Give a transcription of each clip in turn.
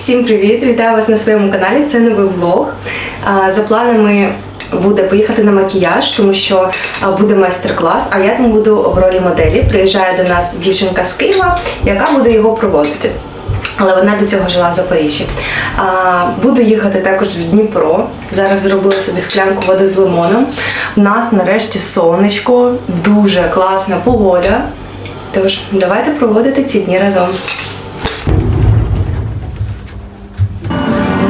Всім привіт! Вітаю вас на своєму каналі. Це новий влог. За планами буде поїхати на макіяж, тому що буде майстер-клас, а я там буду в ролі моделі. Приїжджає до нас дівчинка з Києва, яка буде його проводити. Але вона до цього жила в Запоріжжі. Буду їхати також в Дніпро. Зараз зробила собі склянку води з лимоном. У нас нарешті сонечко, дуже класна погода. Тож давайте проводити ці дні разом.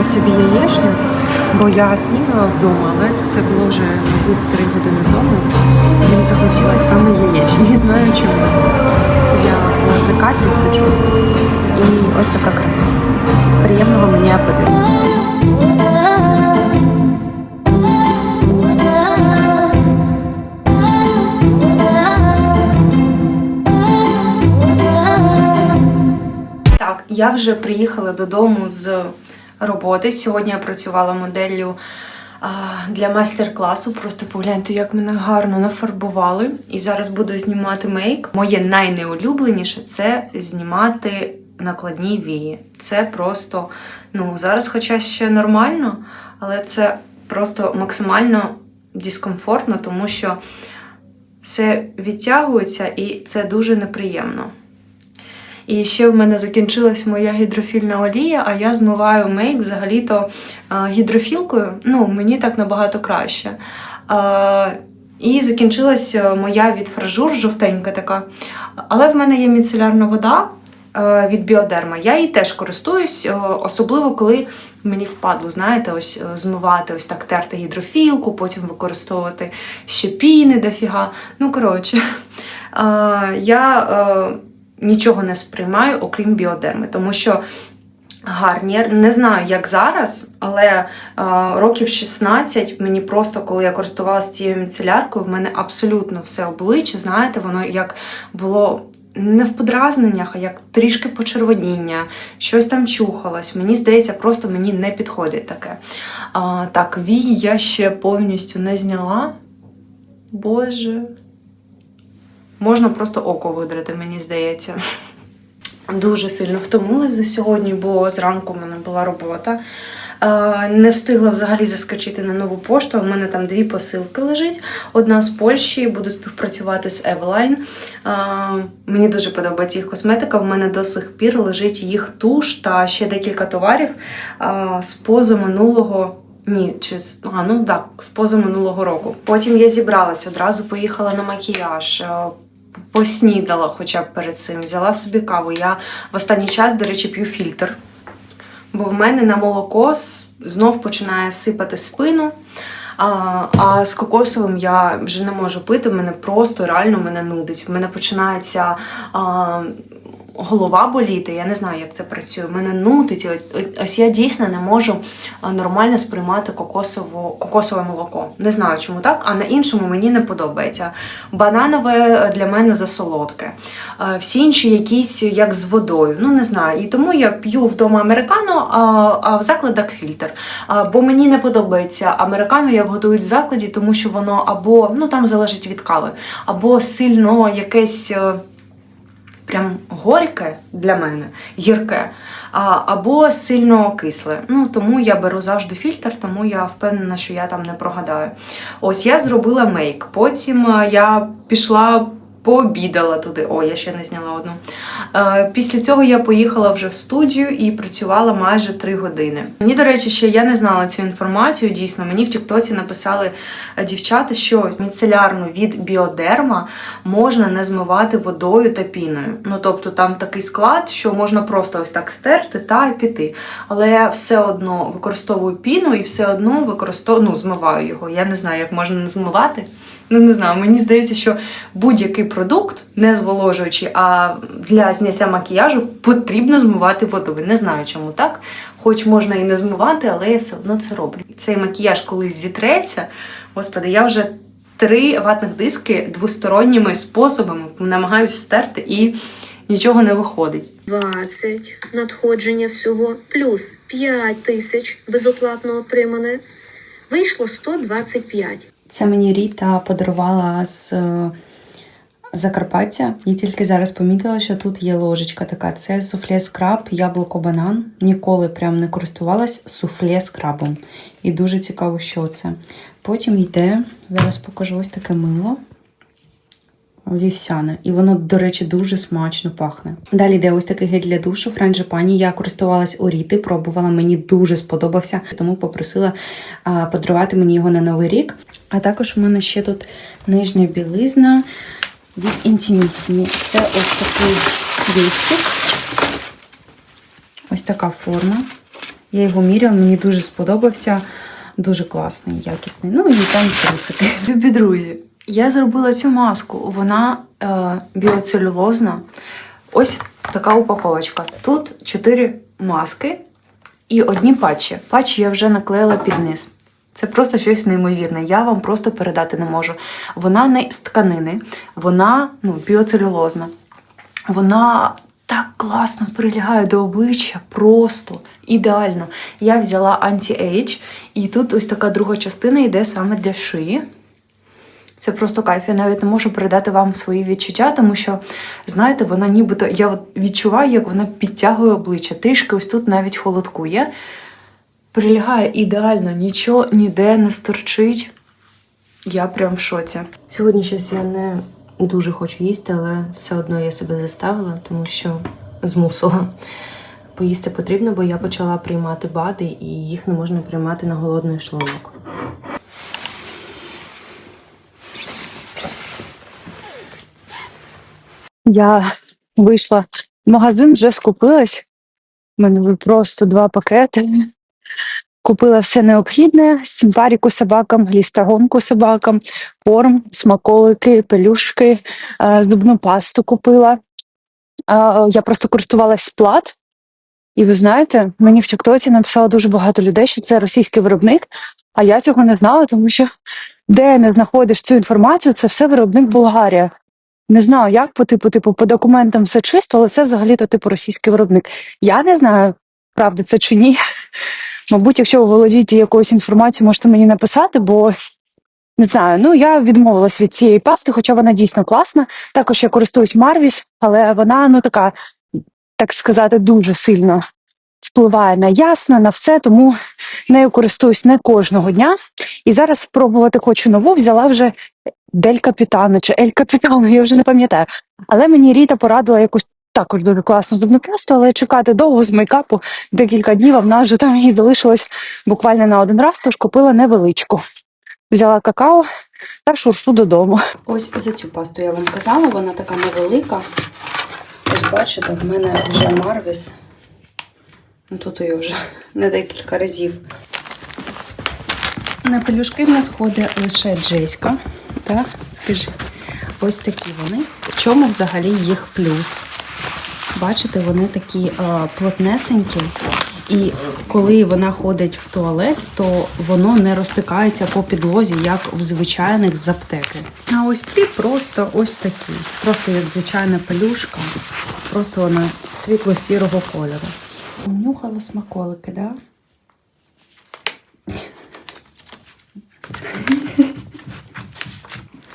Зробила собі яєчню, бо я снідала вдома, але це було вже, мабуть, три години тому. Мені захотілося саме яєчню. Не знаю чому. Я в закаті сиджу і ось така краса. Приємного мені апетиту. Так, я вже приїхала додому з роботи. Сьогодні я працювала моделлю для майстер-класу. Просто погляньте, як мене гарно нафарбували. І зараз буду знімати мейк. Моє найнеулюбленіше це знімати накладні вії. Це просто, ну, зараз, хоча ще нормально, але це просто максимально дискомфортно, тому що все відтягується і це дуже неприємно. І ще в мене закінчилась моя гідрофільна олія, а я змиваю мейк взагалі-то гідрофілкою. Ну, мені так набагато краще. І закінчилась е, моя від фражур, жовтенька така. Але в мене є міцелярна вода е, від біодерма. Я її теж користуюсь, е, особливо коли мені впадло, знаєте, ось е, змивати, ось так терти гідрофілку, потім використовувати ще піни дофіга. Ну, коротше, е, я. Нічого не сприймаю, окрім біодерми, тому що гарнір, не знаю, як зараз, але е, років 16 мені просто, коли я користувалася цією міцеляркою, в мене абсолютно все обличчя, знаєте, воно як було. Не в подразненнях, а як трішки почервоніння, щось там чухалось. Мені здається, просто мені не підходить таке. А, так, вій я ще повністю не зняла. Боже, Можна просто око видрати, мені здається. Дуже сильно втомилась за сьогодні, бо зранку в мене була робота. Е, Не встигла взагалі заскочити на нову пошту. У мене там дві посилки лежить. Одна з Польщі, буду співпрацювати з Eveline. Е, Мені дуже подобається їх косметика. В мене до сих пір лежить їх туш та ще декілька товарів е, з позаминулого ні, чи а, ну так, з позаминулого року. Потім я зібралась, одразу поїхала на макіяж. Поснідала хоча б перед цим, взяла собі каву. Я в останній час, до речі, п'ю фільтр. Бо в мене на молоко знов починає сипати спину. А, а з кокосовим я вже не можу пити, мене просто реально мене нудить. В мене починається а, голова боліти. Я не знаю, як це працює. Мене нудить. От- Ось я дійсно не можу нормально сприймати кокосово, кокосове молоко. Не знаю, чому так, а на іншому мені не подобається. Бананове для мене засолодке. Всі інші якісь як з водою. Ну не знаю. І тому я п'ю вдома американо, а, в закладах фільтр. Бо мені не подобається американо, як готують в закладі, тому що воно або ну там залежить від кави, або сильно якесь. Прям горьке для мене, гірке, а, або сильно кисле. Ну тому я беру завжди фільтр, тому я впевнена, що я там не прогадаю. Ось я зробила мейк. Потім е, я пішла. Пообідала туди. О, я ще не зняла одну. Е, після цього я поїхала вже в студію і працювала майже три години. Мені, до речі, ще я не знала цю інформацію. Дійсно, мені в Тіктоці написали е, дівчата, що міцелярну від біодерма можна не змивати водою та піною. Ну тобто там такий склад, що можна просто ось так стерти та й піти. Але я все одно використовую піну і все одно використовую, ну, змиваю його. Я не знаю, як можна не змивати. Ну, не знаю, мені здається, що будь-який продукт, не зволожуючий, а для зняття макіяжу потрібно змивати водою. Не знаю, чому так. Хоч можна і не змивати, але я все одно це роблю. Цей макіяж колись зітреться. Господи, я вже три ватних диски двосторонніми способами намагаюся стерти і нічого не виходить. 20 надходження всього, плюс 5 тисяч безоплатно отримане. Вийшло 125. Це мені Ріта подарувала з е, Закарпаття. Я тільки зараз помітила, що тут є ложечка така. Це суфле скраб, яблуко банан. Ніколи прям не користувалась суфле скрабом. І дуже цікаво, що це. Потім йде, зараз покажу ось таке мило. Вівсяне. І воно, до речі, дуже смачно пахне. Далі йде ось такий гель для душу Франджипані. Я користувалась Оріти, пробувала, мені дуже сподобався, тому попросила подарувати мені його на новий рік. А також у мене ще тут нижня білизна від Intimissimi. Це ось такий вістик. Ось така форма. Я його міряла, мені дуже сподобався. Дуже класний, якісний. Ну і там трусики. Любі друзі, я зробила цю маску. Вона е, біоцелюлозна. Ось така упаковочка. Тут 4 маски і одні патчі. Патчі я вже наклеїла під низ. Це просто щось неймовірне. Я вам просто передати не можу. Вона не з тканини, вона ну, біоцелюлозна. Вона так класно прилягає до обличчя, просто ідеально. Я взяла Anti-Age, і тут ось така друга частина йде саме для шиї. Це просто кайф. Я навіть не можу передати вам свої відчуття, тому що, знаєте, вона нібито я відчуваю, як вона підтягує обличчя. Трішки ось тут навіть холодкує. Прилягає ідеально, нічого ніде не сторчить. Я прям в шоці. Сьогодні щось я не дуже хочу їсти, але все одно я себе заставила, тому що змусила. Поїсти потрібно, бо я почала приймати БАДи, і їх не можна приймати на голодний шлунок. Я вийшла в магазин, вже скупилась. У мене просто два пакети. Купила все необхідне: сімпаріку собакам, глістагонку собакам, корм, смаколики, пелюшки, е, зубну пасту купила. Е, Я просто користувалась плат. І ви знаєте, мені в Тіктоці написало дуже багато людей, що це російський виробник, а я цього не знала, тому що де не знаходиш цю інформацію, це все виробник Болгарія. Не знаю, як по типу, типу, по документам все чисто, але це взагалі-то типу російський виробник. Я не знаю, правда це чи ні. Мабуть, якщо ви володієте якоюсь інформацією, можете мені написати, бо не знаю. Ну я відмовилась від цієї пасти, хоча вона дійсно класна. Також я користуюсь Марвіс, але вона ну така, так сказати, дуже сильно впливає на ясно, на все, тому нею користуюсь не кожного дня. І зараз спробувати хочу нову, взяла вже Дель Капітано чи Ель Капітано, я вже не пам'ятаю. Але мені Ріта порадила якусь також дуже класну зубну пасту, але чекати довго з мейкапу декілька днів, а в нас вже там її залишилось буквально на один раз, тож купила невеличку. Взяла какао та шуршу додому. Ось за цю пасту я вам казала, вона така невелика. Ось бачите, в мене вже Марвіс. Ну, Тут її вже не декілька разів. На пелюшки в нас ходить лише Джеська. Так, скажи. Ось такі вони. В чому взагалі їх плюс? Бачите, вони такі а, плотнесенькі. І коли вона ходить в туалет, то воно не розтикається по підлозі, як в звичайних з аптеки. А ось ці просто ось такі. Просто як звичайна пелюшка. Просто вона світло-сірого кольору. Унюхала смаколики, да?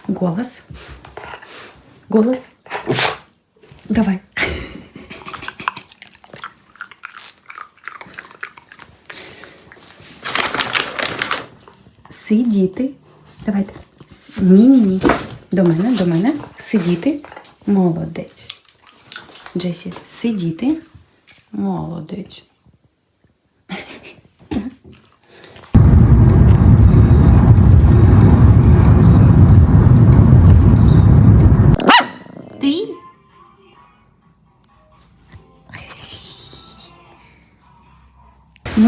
Голос. Голос. Давай. Сидіти. Давайте. Ні-ні-ні. До мене, до мене. Сидіти. Молодець. Джесі, сидіти. Молодець.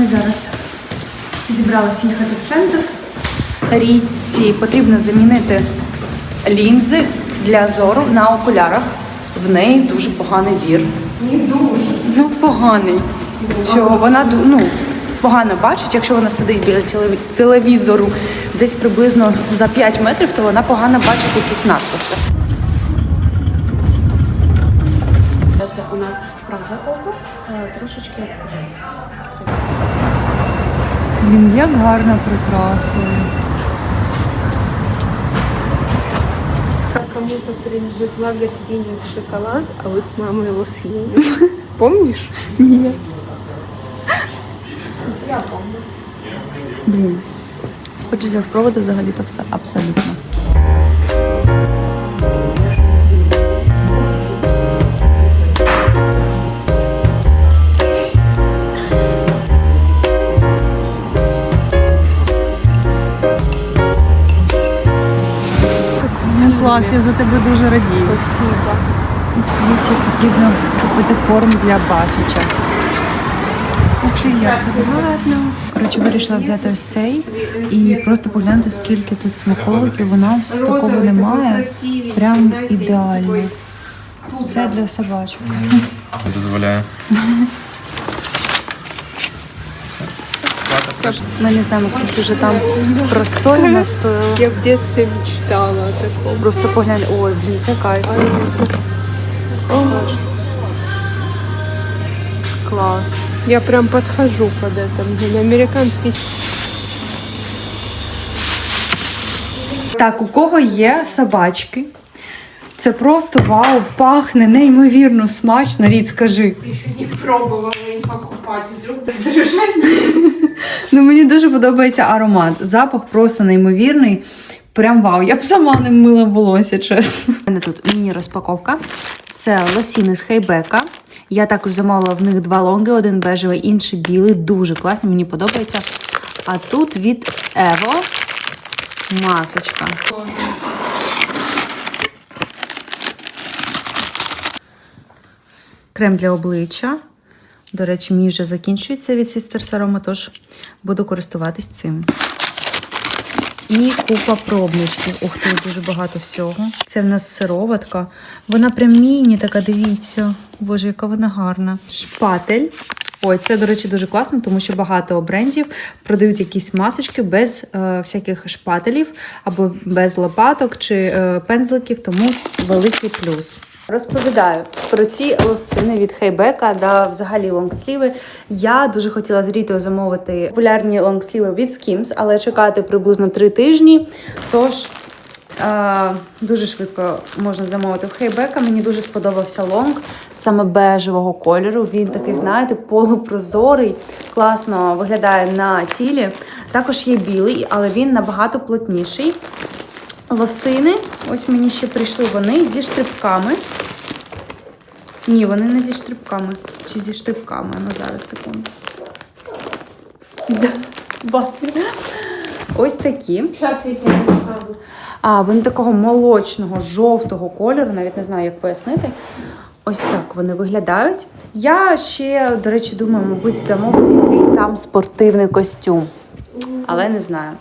Ми зараз зібралися їхати в центр. Ріті потрібно замінити лінзи для зору на окулярах. В неї дуже поганий зір. Не дуже. Ну, поганий. Що вона ну, погано бачить, якщо вона сидить біля телевізору десь приблизно за 5 метрів, то вона погано бачить якісь надписи. Це у нас праве око, е, трошечки вниз. Він як гарно прикрасили. Кому-то принесла гостиниц шоколад, а вы с мамой его съели. Помнишь? Ні. Блін. Хочеться спробувати взагалі-то все абсолютно. Клас, я за тебе дуже радію. Спасибо. Мені це потрібно купити корм для Бафіча. Ух ти, як гарно. Коротше, вирішила взяти ось цей і просто поглянути, скільки тут смаколиків. У нас такого немає. Прям ідеально. Все для собачок. Дозволяю. Ми не знаємо, скільки вже там простою настояло. Я в детстве мечтала о таком. Просто поглянь, ой, блін, це кайф. Клас. Я прям подхожу под это. Блин, американский Так, у кого є собачки? Це просто вау, пахне неймовірно смачно. Рід, скажи. Еще не пробовала им покупать, вдруг раздражает. Ну мені дуже подобається аромат. Запах просто неймовірний. Прям вау. Я б сама ним мила волосся, чесно. У мене тут міні-розпаковка. Це лосіни з хейбека. Я також замовила в них два лонги, один бежевий, інший білий. Дуже класний, мені подобається. А тут від Evo масочка. Крем для обличчя. До речі, мій вже закінчується від Sisters Aroma, тож буду користуватись цим. І купа пробничків. Ух ти, дуже багато всього. Це в нас сироватка. Вона прям міні, така, дивіться. Боже, яка вона гарна. Шпатель. Ой, це, до речі, дуже класно, тому що багато брендів продають якісь масочки без е, всяких шпателів або без лопаток чи е, пензликів, тому великий плюс. Розповідаю про ці лосини від Хейбека да взагалі лонгсліви. Я дуже хотіла з Рітою замовити популярні лонгсліви від Skims, але чекати приблизно три тижні. Тож е, дуже швидко можна замовити в Хейбека. Мені дуже сподобався лонг саме бежевого кольору. Він такий, знаєте, полупрозорий, класно виглядає на тілі. Також є білий, але він набагато плотніший. Лосини, ось мені ще прийшли вони зі штрибками. Ні, вони не зі штрибками. Чи зі штрибками? Ну зараз секунду. Да. Ось такі. А, вони такого молочного, жовтого кольору, навіть не знаю, як пояснити. Ось так вони виглядають. Я ще, до речі, думаю, мабуть, замовити якийсь там спортивний костюм. Але не знаю.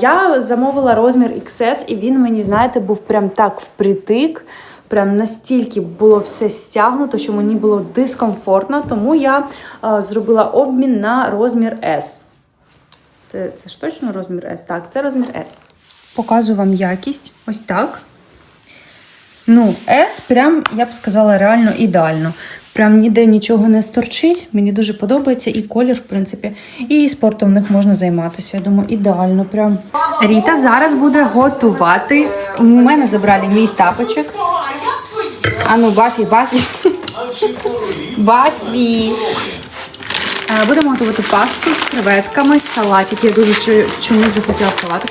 Я замовила розмір XS, і він мені, знаєте, був прям так впритик. Прям настільки було все стягнуто, що мені було дискомфортно, тому я зробила обмін на розмір S. Це, це ж точно розмір S? Так, це розмір S. Показую вам якість. Ось так. Ну, S прям, я б сказала, реально ідеально. Прям ніде нічого не сторчить. Мені дуже подобається і колір, в принципі, і спортом в них можна займатися. Я думаю, ідеально. Прям. Ріта зараз буде готувати. У мене забрали мій тапочок. Ану, Бафі, Бафі. Бафі. Будемо готувати пасту з креветками, салатик. Я дуже чомусь захотіла салатик.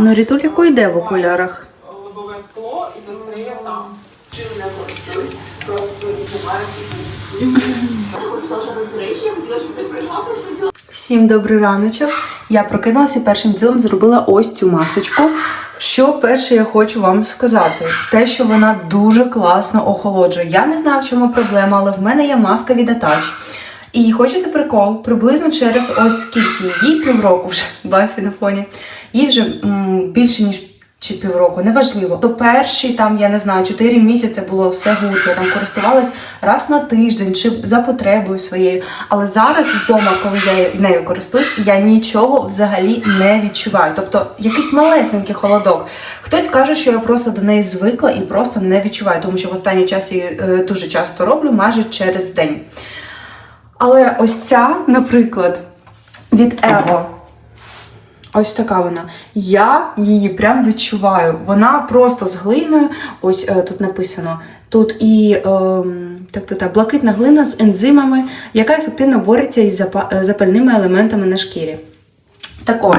Ну, Рітульку йде в окулярах. лобове скло і застряє там. Всім добрий раночок. Я прокинулася і першим ділом зробила ось цю масочку. Що перше я хочу вам сказати? Те, що вона дуже класно охолоджує. Я не знаю, в чому проблема, але в мене є маска від Attach. І хочете прикол? Приблизно через ось скільки їй півроку вже бафі на фоні. Їй вже м, більше ніж чи півроку, неважливо. То перші там, я не знаю, 4 місяці було все гуд. Я там користувалась раз на тиждень чи за потребою своєю. Але зараз вдома, коли я нею користуюсь, я нічого взагалі не відчуваю. Тобто якийсь малесенький холодок. Хтось каже, що я просто до неї звикла і просто не відчуваю, тому що в останній час її е, дуже часто роблю, майже через день. Але ось ця, наприклад, від Evo. Ось така вона. Я її прям відчуваю. Вона просто з глиною. Ось е, тут написано. Тут і ем, так, так, так, блакитна глина з ензимами, яка ефективно бореться із е, запальними елементами на шкірі. Так от,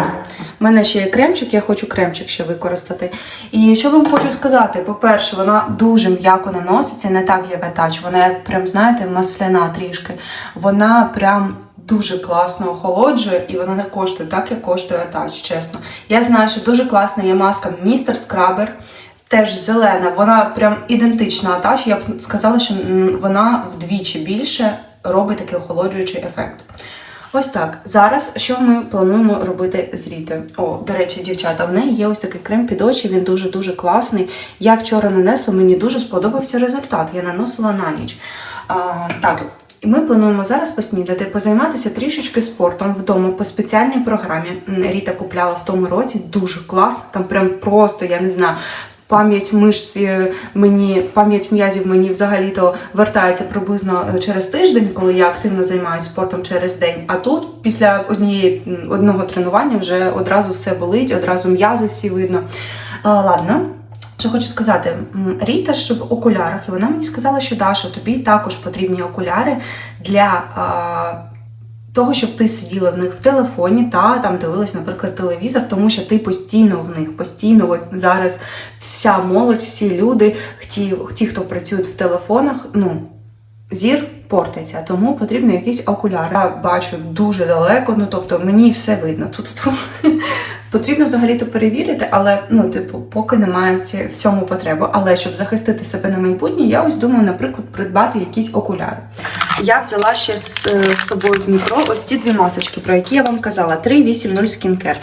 в мене ще є кремчик, я хочу кремчик ще використати. І що вам хочу сказати? По-перше, вона дуже м'яко наноситься, не так, як атач. Вона прям, знаєте, масляна трішки. Вона прям дуже класно охолоджує, і вона не коштує так, як коштує атач, чесно. Я знаю, що дуже класна є маска Містер Скрабер. Теж зелена, вона прям ідентична атач. Я б сказала, що вона вдвічі більше робить такий охолоджуючий ефект. Ось так. Зараз що ми плануємо робити з Рітою? О, до речі, дівчата, в неї є ось такий крем під очі, він дуже-дуже класний. Я вчора нанесла, мені дуже сподобався результат. Я наносила на ніч. А, так, і ми плануємо зараз поснідати, позайматися трішечки спортом вдома по спеціальній програмі. Ріта купляла в тому році, дуже класно, там прям просто, я не знаю. Пам'ять мишць е, мені, пам'ять м'язів мені взагалі-то вертається приблизно е, через тиждень, коли я активно займаюся спортом через день. А тут після однієї одного тренування вже одразу все болить, одразу м'язи всі видно. А, ладно. Що хочу сказати, Ріта ж в окулярах, і вона мені сказала, що Даша, тобі також потрібні окуляри для того, щоб ти сиділа в них в телефоні та там дивилась, наприклад, телевізор, тому що ти постійно в них, постійно от зараз вся молодь, всі люди, ті, ті, хто працюють в телефонах, ну. Зір портиться, тому потрібні якісь окуляри. Я бачу дуже далеко, ну тобто мені все видно. Тут потрібно взагалі-то перевірити, але ну, типу, поки немає в цьому потреби. Але щоб захистити себе на майбутнє, я ось думаю, наприклад, придбати якісь окуляри. Я взяла ще з, е, собою в Дніпро ось ці дві масочки, про які я вам казала: 380 Skincare.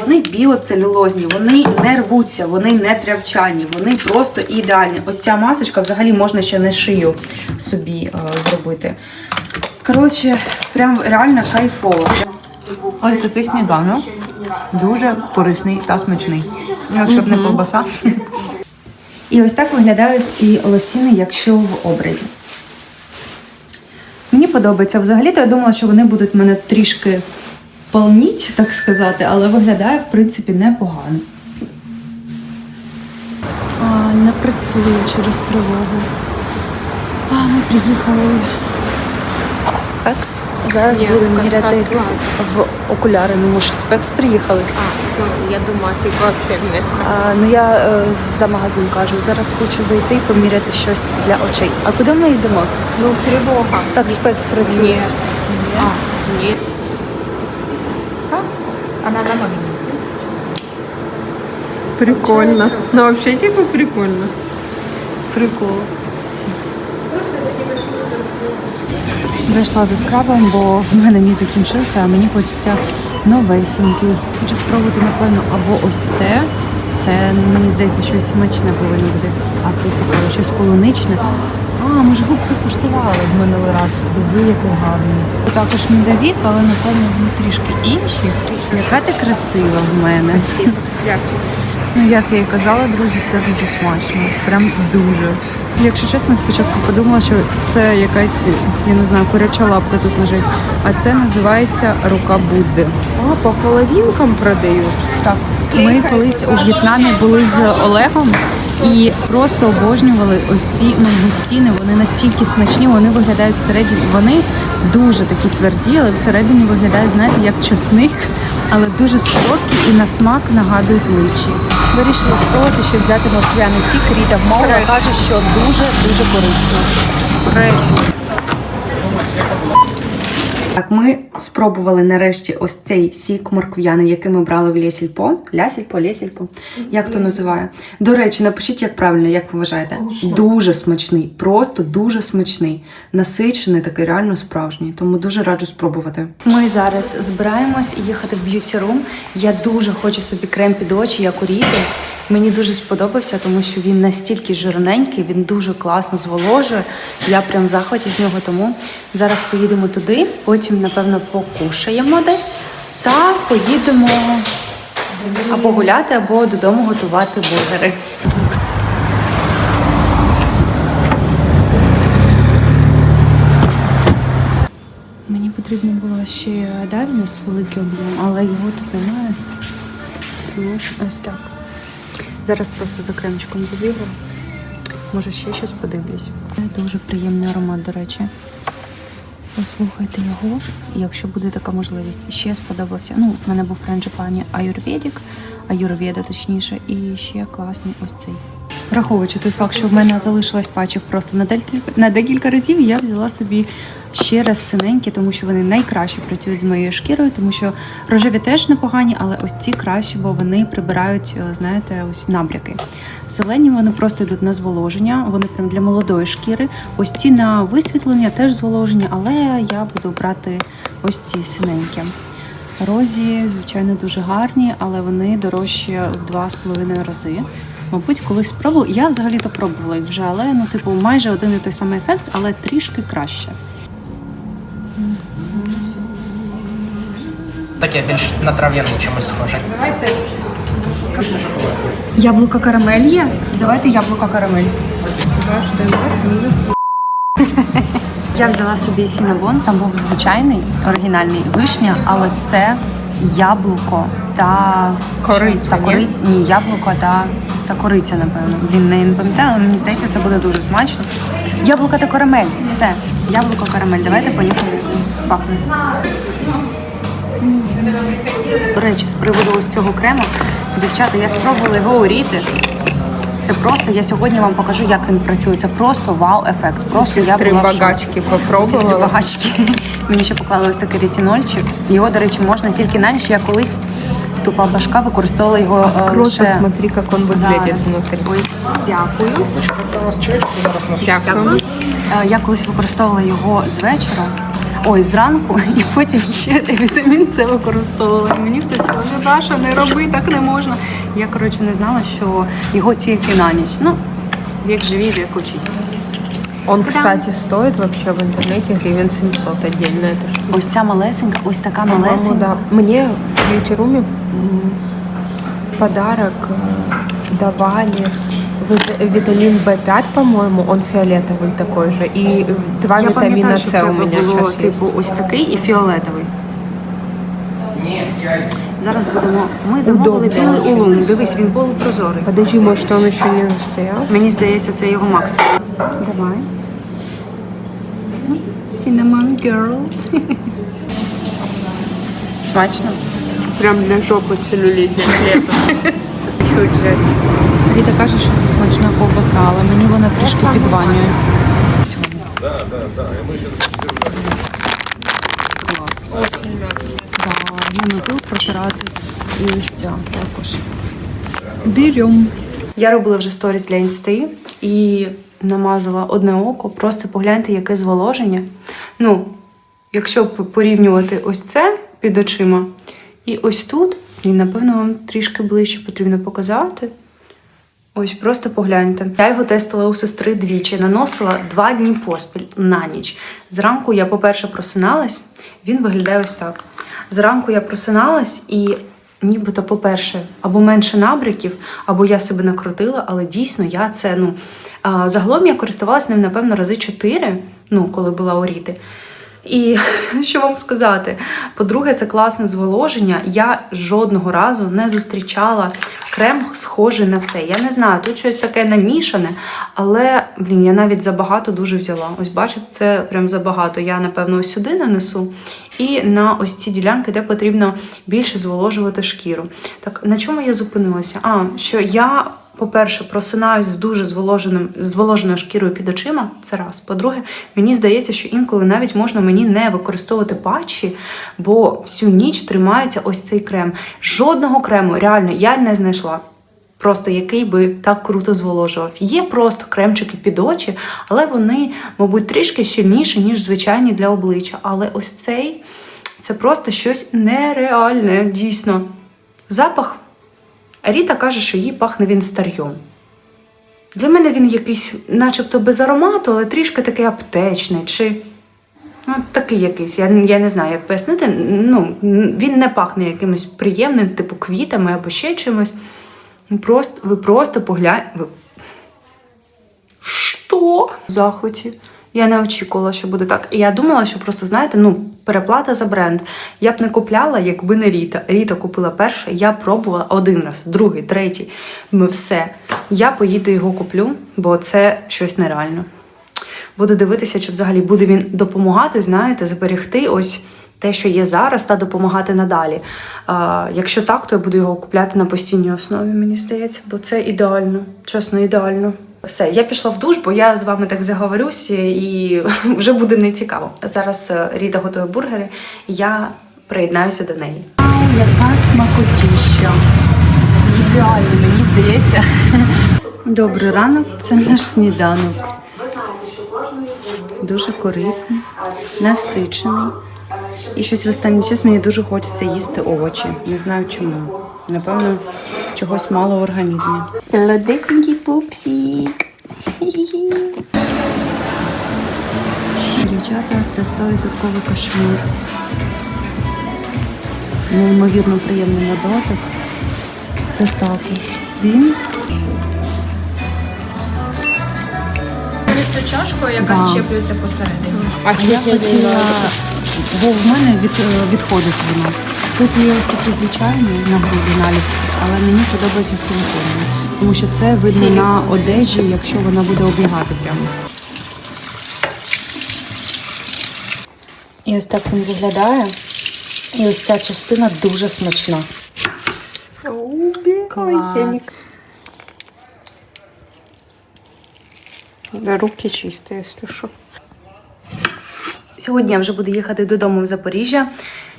Вони біоцелюлозні, вони не рвуться, вони не тряпчані, вони просто ідеальні. Ось ця масочка взагалі можна ще на шию собі е, зробити. Коротше, прям реально кайфово. Ось такий сніданок. Дуже корисний та смачний. Якщо б не ковбаса. І ось так виглядають ці лосіни, якщо в образі. Мені подобається. Взагалі-то я думала, що вони будуть мене трішки полніть, так сказати, але виглядає, в принципі, непогано. А, не працює через тривогу. А, ми приїхали в спекс. Зараз будемо міряти в окуляри. Ну, може, в спекс приїхали. А, ну Я думаю, вместо. А, ну я е, за магазин кажу. Зараз хочу зайти і поміряти щось для очей. А куди ми йдемо? Ну, тревога. Так, спекс працює. Нет. А, нет. Она на. Прикольно. Ну, вообще, типа, прикольно. Прикол. Зайшла за скрабом, бо в мене мій закінчився, а мені хочеться новесенький. Хочу спробувати, напевно, або ось це. Це, мені здається, щось смачне повинно бути. А це цікаво, щось полуничне. А, ми ж губки куштували в минулий раз. Диви, який гарний. Також медовік, але напевно вони трішки інші. Яка ти красива в мене. Дякую. Ну, як я і казала, друзі, це дуже смачно. Прям дуже. Якщо чесно, спочатку подумала, що це якась, я не знаю, куряча лапка тут лежить. А це називається рука Будди. А, по половинкам продают. Так. Ми колись у В'єтнамі були з Олегом і просто обожнювали ось ці мангустіни. Вони настільки смачні, вони виглядають всередині. Вони дуже такі тверді, але всередині виглядають, знаєте, як чесник, але дуже солодкі і на смак нагадують личі. Вирішили спробувати ще взяти морквяний сік. Ріта вмовила, каже, що дуже дуже корисно. Так, ми спробували нарешті ось цей сік моркв'яний, який ми брали в Лєсільпо. Лясільпо, Лєсільпо. Як то називає? До речі, напишіть, як правильно, як ви вважаєте. Дуже смачний, просто дуже смачний. Насичений, такий реально справжній. Тому дуже раджу спробувати. Ми зараз збираємось їхати в б'юті рум. Я дуже хочу собі крем під очі, як у Ріти. Мені дуже сподобався, тому що він настільки жирненький, він дуже класно зволожує. Я прям в захваті з нього. Тому зараз поїдемо туди, потім, напевно, покушаємо десь та поїдемо або гуляти, або додому готувати бургери. Мені потрібно було ще Давінес великий об'єм, але його тут немає. Тому ось так. Зараз просто за кремчиком забігла. Може ще щось подивлюсь. Дуже приємний аромат, до речі. Послухайте його, якщо буде така можливість. Ще сподобався. Ну, в мене був френджипані Аюрведік, Аюрведа точніше, і ще класний ось цей. Враховуючи той факт, що в мене залишилось патчів просто на декілька, на декілька разів, я взяла собі ще раз синенькі, тому що вони найкраще працюють з моєю шкірою, тому що рожеві теж непогані, але ось ці кращі, бо вони прибирають, е, знаєте, ось набряки. Зелені вони просто йдуть на зволоження, вони прям для молодої шкіри. Ось ці на висвітлення теж зволоження, але я буду брати ось ці синенькі. Розі, звичайно, дуже гарні, але вони дорожчі в два з половиною рази. Мабуть, колись спробую. Я взагалі-то пробувала їх вже, але ну, типу, майже один і той самий ефект, але трішки краще. Таке більш на трав'яну чимось схоже. Давайте Яблука карамель є? Давайте яблука карамель. Я взяла собі сінабон, там був звичайний оригінальний вишня, але це яблуко та Кориця, та кориця, ні, яблуко та, та кориця, напевно. Блін, не пам'ятаю, але мені здається, це буде дуже смачно. Яблуко та карамель. Все, яблуко карамель. Давайте поїхали. Пахне. До речі, з приводу ось цього крему, дівчата, я спробувала його уріти. Це просто, я сьогодні вам покажу, як він працює. Це просто вау-ефект. Просто я була в шоці. багачки попробувала. багачки. Мені ще поклали ось такий ретинольчик. Його, до речі, можна тільки на ніч. Я колись тупа башка використовувала його е, Круто, лише... смотри, как он выглядит Зараз. внутри. Ой, дякую. У вас чайку зараз на Дякую. Е, Я колись використовувала його з вечора. Ой, зранку, і потім ще вітамін С використовувала. І мені хтось каже, Даша, не роби, так не можна. Я, коротше, не знала, що його тільки на ніч. Ну, вік живі, вік учись. Он, кстати, стоит вообще в интернете гривен 700 отдельно. Это что? Ось ця малесенька, ось така По-моему, малесенька. да. Мне в Бьюти-руме м, в подарок э, давали витамин В5, по-моему, он фиолетовый такой же, и э, два Я витамина пам'ятаю, що в С у тебе меня було сейчас есть. типу ось такий і фіолетовий. Зараз будемо. Ми замовили Удобно. білий улун. Дивись, він полупрозорий. Подожди, может, он еще не настоял? Мені здається, це його максимум. Давай. Cinnamon Girl. Смачно. Прям для жопы целлюлитный хлеб. Чуть взять. Ріта каже, що це смачна ковбаса, але мені вона трішки підванює. Клас. Да, можна тут протирати. І ось ця також. Берем. Я робила вже сторіс для інсти і намазала одне око. Просто погляньте, яке зволоження. Ну, якщо порівнювати ось це під очима, і ось тут, і напевно вам трішки ближче потрібно показати. Ось просто погляньте. Я його тестила у сестри двічі, наносила два дні поспіль на ніч. Зранку я, по-перше, просиналась, він виглядає ось так. Зранку я просиналась і нібито, по-перше, або менше набриків, або я себе накрутила, але дійсно я це, ну. Загалом я користувалася ним, напевно, рази чотири, ну, коли була у Ріти. І що вам сказати? По-друге, це класне зволоження. Я жодного разу не зустрічала крем схожий на це. Я не знаю, тут щось таке намішане, але блін, я навіть забагато дуже взяла. Ось бачите, це прям забагато. Я, напевно, ось сюди нанесу і на ось ці ділянки, де потрібно більше зволожувати шкіру. Так, на чому я зупинилася? А, що я. По-перше, просинаюсь з дуже зволоженим, зволоженою шкірою під очима. Це раз. По-друге, мені здається, що інколи навіть можна мені не використовувати патчі, бо всю ніч тримається ось цей крем. Жодного крему, реально, я не знайшла. Просто який би так круто зволожував. Є просто кремчики під очі, але вони, мабуть, трішки щільніші, ніж звичайні для обличчя. Але ось цей це просто щось нереальне, дійсно. Запах Ріта каже, що їй пахне він старьом. Для мене він якийсь, начебто без аромату, але трішки такий аптечний, чи ну, такий якийсь. Я, я не знаю, як пояснити. Ну, він не пахне якимось приємним, типу квітами або ще чимось. Просто, ви просто погляньте. Ви... Що? В. Я не очікувала, що буде так. І я думала, що просто, знаєте, ну, переплата за бренд. Я б не купляла, якби не Ріта. Ріта купила перше, я пробувала один раз, другий, третій. Ми все. Я поїду його куплю, бо це щось нереально. Буду дивитися, чи взагалі буде він допомагати, знаєте, зберегти ось те, що є зараз, та допомагати надалі. А, якщо так, то я буду його купляти на постійній основі, мені здається, бо це ідеально, чесно, ідеально. Все, я пішла в душ, бо я з вами так заговорюсь і вже буде не цікаво. Зараз е, Ріда готує бургери, я приєднаюся до неї. Яка смакотіща. Ідеально, мені здається. Добрий ранок, це наш сніданок. Дуже корисний, насичений. І щось в останній час мені дуже хочеться їсти овочі. Не знаю чому. Напевно, чогось мало в організмі. Солодесенький пупсик. Дівчата, це 100% кашмір. Неймовірно приємний на дотик. Це також він. чашкою, яка Да. щеплюється посередині. А А я хотіла, бо в мене від, е, відходить воно. Тут є ось такі звичайні на груді наліпки, але мені подобається силиконові, тому що це видно на одежі, якщо вона буде облягати прямо. І ось так він виглядає. І ось ця частина дуже смачна. Клас. Руки чисті, якщо що. Сьогодні я вже буду їхати додому в Запоріжжя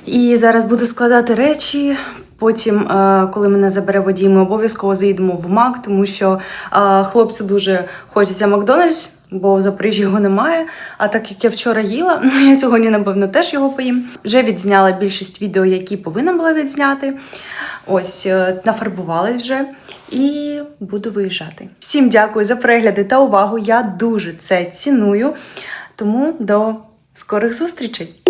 і зараз буду складати речі. Потім, е, коли мене забере водій, ми обов'язково заїдемо в Мак, тому що е, хлопцю дуже хочеться Макдональдс, бо в Запоріжжі його немає. А так як я вчора їла, ну я сьогодні, напевно, теж його поїм. Вже відзняла більшість відео, які повинна була відзняти. Ось е, нафарбувалась вже і буду виїжджати. Всім дякую за перегляди та увагу. Я дуже це ціную. Тому до скорих зустрічей!